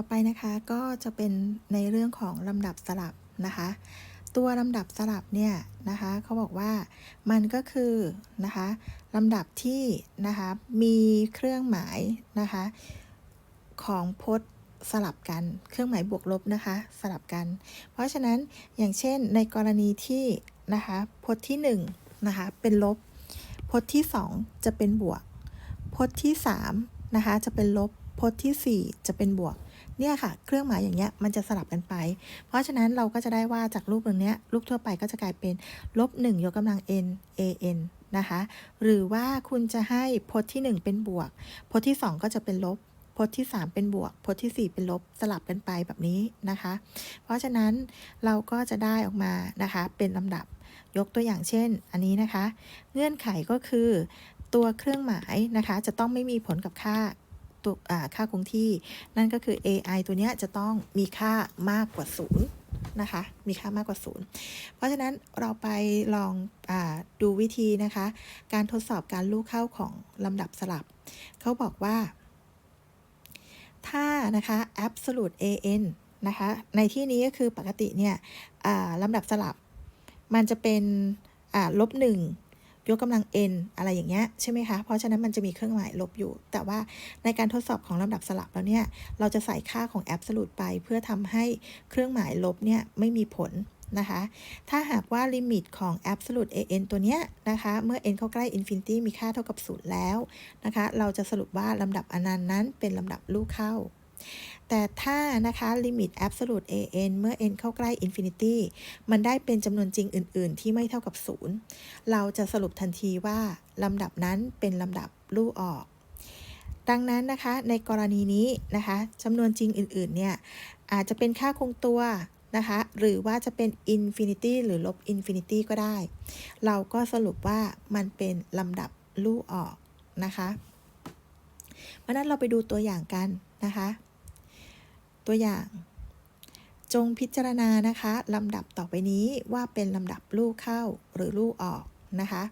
ต่อไปนะคะก็จะเป็นในเรื่องของลำดับสลับนะคะ ตัวลำดับสลับเนี่ยนะคะเขาบอกว่ามันก็คือนะคะลำดับที่นะคะมีเครื่องหมายนะคะของพจน์สลับกันเครื่องหมายบวกลบนะคะสลับกัน เพราะฉะนั้นอย่างเช่นในกรณีที่นะคะพจน์ที่1นะคะเป็นลบพจน์ที่ 2 จะเป็นบวกพจน์ที่3นะคะจะเป็นลบ พจน์ทีสี่ 4 จะเป็นบวก เนี่ยค่ะ เครื่องหมายอย่างเงี้ยมันจะสลับกันไป เพราะฉะนั้นเราก็จะได้ว่าจากรูปตรงเนี้ยรูปทั่วไปก็จะกลายเป็นลบ1ยกกำลัง n a n นะคะ หรือว่าคุณจะให้พจน์ที่ 1 เป็นบวก พจน์ที่ 2 ก็จะเป็นลบพจน์ที่ 3 เป็นบวกพจน์ที่ 4 เป็นลบสลับกันไปแบบนี้นะคะ เพราะฉะนั้นเราก็จะได้ออกมานะคะเป็นลำดับยกตัวอย่างเช่น อันนี้นะคะ เงื่อนไขก็คือ ตัวเครื่องหมายนะคะ จะต้องไม่มีผลกับค่า ตัวค่าคงที่ นั่นก็คือ AI ตัวนี้จะต้องมีค่ามากกว่า 0 นะคะ มีค่ามากกว่า 0 เพราะฉะนั้นเราไปลองอดูวิธีนะคะ การทดสอบการลูกเข้าของลำดับสลับ เขาบอกว่า ถ้านะคะ absolute an นะคะ ในที่นี้ก็คือปกติเนี่ยลำดับสลับ มันจะเป็นลบหนึ่ง ยกกำลัง n อะไรอย่างเงี้ยใช่ไหมคะ เพราะฉะนั้นมันจะมีเครื่องหมายลบอยู่ แต่ว่าในการทดสอบของลำดับสลับแล้วเนี่ย เราจะใส่ค่าของ absolute ไป เพื่อทำให้เครื่องหมายลบเนี่ยไม่มีผลนะคะ ถ้าหากว่าลิมิตของ absolute an ตัวเนี้ยนะคะ เมื่อ n เข้าใกล้ infinity มีค่าเท่ากับ 0 แล้วนะคะ เราจะสรุปว่าลำดับอนันต์นั้นเป็นลำดับลูกเข้า แต่ถ้านะคะลิมิต absolute an เมื่อ n เข้าใกล้ infinity มันได้เป็นจำนวนจริงอื่น ๆ ที่ไม่เท่ากับ 0 เราจะสรุปทันทีว่าลำดับนั้นเป็นลำดับลู่ออก ดังนั้นนะคะในกรณีนี้นะคะจำนวนจริงอื่น ๆ เนี่ย อาจจะเป็นค่าคงตัวนะคะหรือว่าจะเป็น infinity หรือลบ infinity ก็ได้ เราก็สรุปว่ามันเป็นลำดับลู่ออกนะคะเพราะนั้นเราไปดูตัวอย่างกันนะคะ ตัวอย่าง จงพิจารณานะคะลำดับต่อไปนี้ว่าเป็นลำดับลูกเข้าหรือลูกออกนะคะ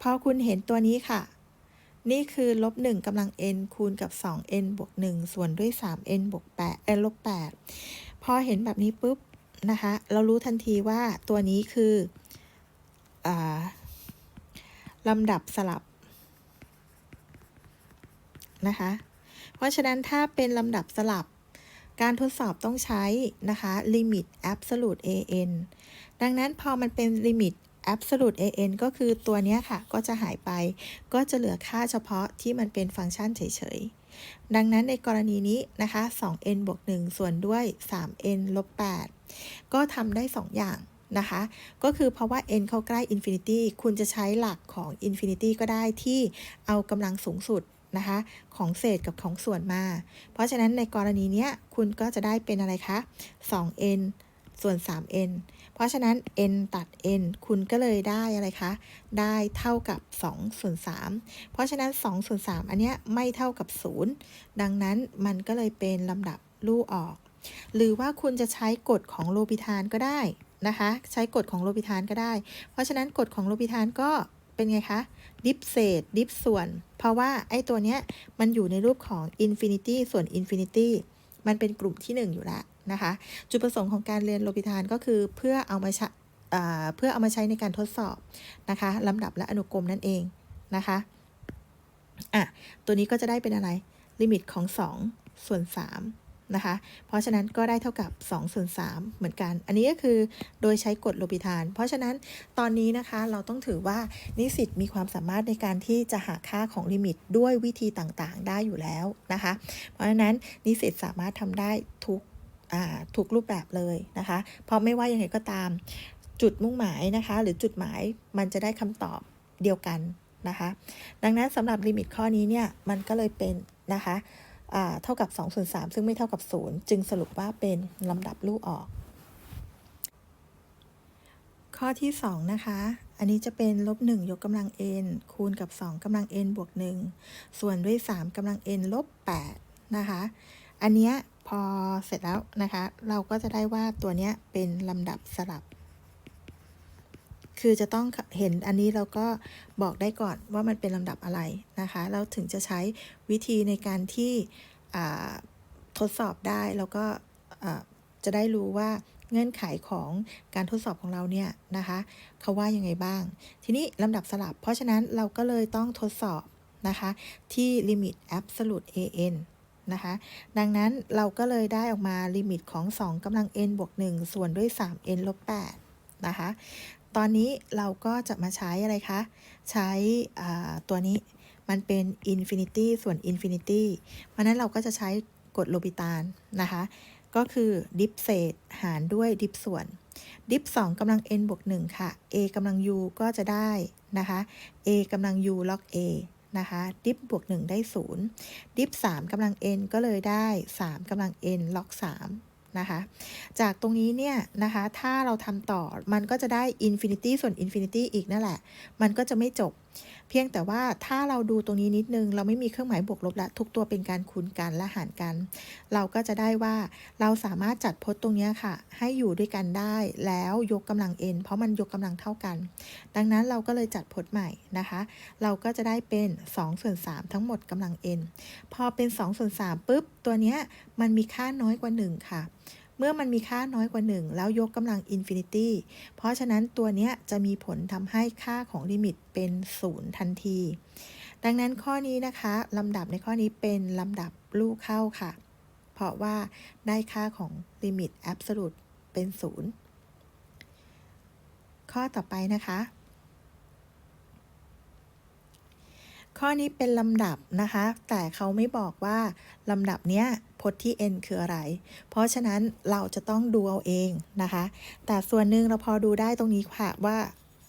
พอคุณเห็นตัวนี้ค่ะ นี่คือลบ1กำลัง n คูณกับ 2n บวก1ส่วนด้วย 3n บวก8เอลบ8พอเห็นแบบนี้ปุ๊บนะคะ เรารู้ทันทีว่าตัวนี้คืออลำดับสลับนะคะ เพราะฉะนั้นถ้าเป็นลำดับสลับ การทดสอบต้องใช้นะคะ limit absolute an ดังนั้นพอมันเป็น limit absolute an ก็คือตัวนี้ค่ะ ก็จะหายไป ก็จะเหลือค่าเฉพาะที่มันเป็นฟังก์ชันเฉยๆ ดังนั้นในกรณีนี้นะคะ 2n บวก 1 ส่วนด้วย 3n ลบ 8 ก็ทำได้ 2 อย่างนะคะ ก็คือเพราะว่า n เข้าใกล้ infinity คุณจะใช้หลักของ infinity ก็ได้ที่เอากำลังสูงสุด นะคะ ของเศษกับของส่วนมา เพราะฉะนั้นในกรณีนี้คุณก็จะได้เป็นอะไรคะ 2n ส่วน 3n เพราะฉะนั้น n ตัด n คุณก็เลยได้อะไรคะ ได้เท่ากับ 2 ส่วน 3 เพราะฉะนั้น 2 ส่วน 3 อันเนี้ยไม่เท่ากับ 0 ดังนั้นมันก็เลยเป็นลำดับลู่ออก หรือว่าคุณจะใช้กฎของโลปิทานก็ได้นะคะ ใช้กฎของโลปิทานก็ได้ เพราะฉะนั้นกฎของโลปิทานก็ เป็นไงคะ ดิฟเศษ ดิฟส่วน เพราะว่าไอ้ตัวเนี้ยมันอยู่ในรูปของ infinity ส่วน infinity มันเป็นกลุ่มที่ 1 อยู่แล้วนะคะ จุดประสงค์ของการเรียนโลปิทานก็คือเพื่อเอามาใช้เพื่อเอามาใช้ในการทดสอบนะคะลำดับและอนุกรมนั่นเองนะคะอะตัวนี้ก็จะได้เป็นอะไร ลิมิตของ 2 ส่วน 3 นะคะ เพราะฉะนั้นก็ได้เท่ากับ2ส่วน3เหมือนกัน อันนี้ก็คือโดยใช้กฎโลปิทาน เพราะฉะนั้นตอนนี้นะคะเราต้องถือว่านิสิตมีความสามารถในการที่จะหาค่าของลิมิตด้วยวิธีต่างๆ ได้อยู่แล้วนะคะ เพราะฉะนั้นนิสิตสามารถทำได้ทุกทุกรูปแบบเลยนะคะ เพราะไม่ว่ายังไงก็ตามจุดมุ่งหมายนะคะ หรือจุดหมายมันจะได้คำตอบเดียวกันนะคะ ดังนั้นสำหรับลิมิตข้อนี้เนี่ย มันก็เลยเป็นนะคะ เท่ากับ 2 ส่วน 3 ซึ่งไม่เท่ากับ 0 จึงสรุปว่าเป็นลำดับลูกออก ข้อที่ 2 นะคะ อันนี้จะเป็นลบ 1 ยกกำลัง n คูณกับ 2กำลัง n บวก 1 ส่วนด้วย 3กำลัง n ลบ 8 นะคะ อันนี้พอเสร็จแล้วนะคะ เราก็จะได้ว่าตัวนี้เป็นลำดับสลับ คือจะต้องเห็นอันนี้เราก็บอกได้ก่อนว่ามันเป็นลำดับอะไรนะคะแล้วถึงจะใช้วิธีในการที่ทดสอบได้แล้วก็จะได้รู้ว่าเงื่อนไขของการทดสอบของเราเนี่ยนะคะเขาว่ายังไงบ้าง ทีนี้ลำดับสลับ เพราะฉะนั้นเราก็เลยต้องทดสอบนะคะที่ลิมิต absolute an นะคะดังนั้นเราก็เลยได้ออกมาลิมิตของ 2กำลัง n บวก 1 ส่วนด้วย 3n ลบ8นะคะ ตอนนี้เราก็จะมาใช้อะไรคะ ใช้ตัวนี้มันเป็น infinity ส่วน infinity เพราะนั้นเราก็จะใช้กฎโลปิตานนะคะ ก็คือดิฟเศษหารด้วยดิฟส่วน ดิฟ2กำลัง n บวก1ค่ะ a กำลัง u ก็จะได้นะคะ a กำลัง u log a นะคะดิฟบวก 1 ได้ 0 ดิฟ3กำลัง n ก็เลยได้ 3กำลัง n log 3 นะคะ จากตรงนี้เนี่ยนะคะ ถ้าเราทำต่อมันก็จะได้ infinity ส่วน infinity อีกนั่นแหละ มันก็จะไม่จบ เพียงแต่ว่าถ้าเราดูตรงนี้นิดนึง เราไม่มีเครื่องหมายบวกลบละทุกตัวเป็นการคูณกันและหารกัน เราก็จะได้ว่าเราสามารถจัดพจน์ตรงนี้ค่ะ ให้อยู่ด้วยกันได้แล้วยกกำลัง n เพราะมันยกกำลังเท่ากัน ดังนั้นเราก็เลยจัดพจน์ใหม่นะคะ เราก็จะได้เป็น2ส่วน3ทั้งหมดกำลัง n พอเป็น2ส่วน3ปุ๊บตัวเนี้ยมันมีค่าน้อยกว่า 1 ค่ะ เมื่อมันมีค่าน้อยกว่า 1 แล้วยกกำลังอินฟินิตี้ เพราะฉะนั้นตัวเนี้ยจะมีผลทำให้ค่าของลิมิตเป็น0ทันที ดังนั้นข้อนี้นะคะลำดับในข้อนี้เป็นลำดับลูกเข้าค่ะ เพราะว่าได้ค่าของลิมิตแอบสูตเป็น 0 ข้อต่อไปนะคะ ข้อนี้เป็นลำดับนะคะ แต่เขาไม่บอกว่าลำดับเนี้ยพจน์ที่ n คืออะไร เพราะฉะนั้นเราจะต้องดูเอาเองนะคะ แต่ส่วนหนึ่งเราพอดูได้ตรงนี้ค่ะว่า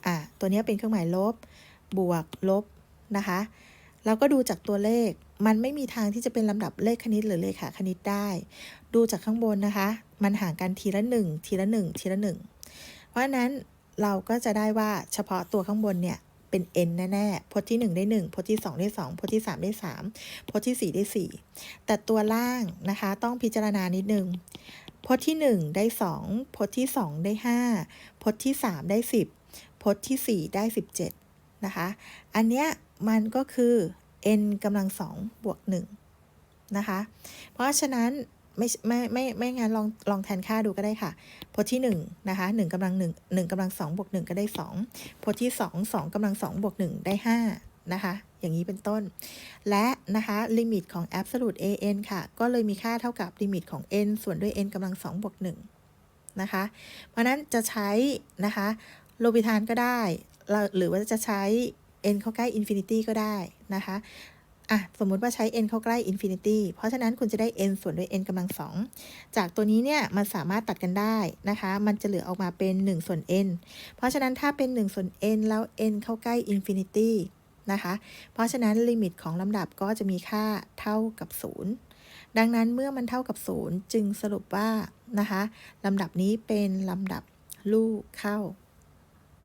อะตัวเนี้ยเป็นเครื่องหมายลบ บวก ลบนะคะ เราก็ดูจากตัวเลข มันไม่มีทางที่จะเป็นลำดับเลขคณิตหรือเลขาคณิตได้ ดูจากข้างบนนะคะ มันห่างกันทีละหนึ่งทีละหนึ่งทีละหนึ่งเพราะฉะนั้นเราก็จะได้ว่าเฉพาะตัวข้างบนเนี่ย เป็น n แน่ๆพจน์ที่ 1 ได้ 1พจน์ที่ 2 ได้ 2พจน์ที่ 3 ได้ 3พจน์ที่ 4 ได้ 4 แต่ตัวล่างนะคะต้องพิจารณานิดนึงพจน์ที่ 1 ได้ 2พจน์ที่ 2 ได้ 5พจน์ที่ 3 ได้ 10พจน์ที่ 4 ได้ 17 นะคะ อันเนี้ยมันก็คือ n กำลัง2บวก1นะคะ เพราะฉะนั้น ไม่ไม่ไม่ไม่งั้นลองลองแทนค่าดูก็ได้ค่ะพจน์ที่1นะคะ1กำลัง1 1กำลัง2บวก1ก็ได้ 2พจน์ที่ 2 2กำลัง2บวก1ได้ 5 นะคะ อย่างนี้เป็นต้น และนะคะลิมิตของ absolute an ค่ะ ก็เลยมีค่าเท่ากับลิมิตของ n ส่วนด้วย n กำลัง2บวก1นะคะ เพราะนั้นจะใช้นะคะโลปิทานก็ได้เราหรือว่าจะใช้ n เข้าใกล้ infinity ก็ได้นะคะ อะสมมุติว่าใช้ n เข้าใกล้ infinity เพราะฉะนั้นคุณจะได้ n ส่วนด้วย n กำลังสองจากตัวนี้เนี่ยมันสามารถตัดกันได้นะคะ มันจะเหลือออกมาเป็น 1 ส่วน n เพราะฉะนั้นถ้าเป็น 1 ส่วน n แล้ว n เข้าใกล้ infinity นะคะ เพราะฉะนั้นลิมิตของลำดับก็จะมีค่าเท่ากับ 0 ดังนั้นเมื่อมันเท่ากับ 0 จึงสรุปว่านะคะลำดับนี้เป็นลำดับลูกเข้า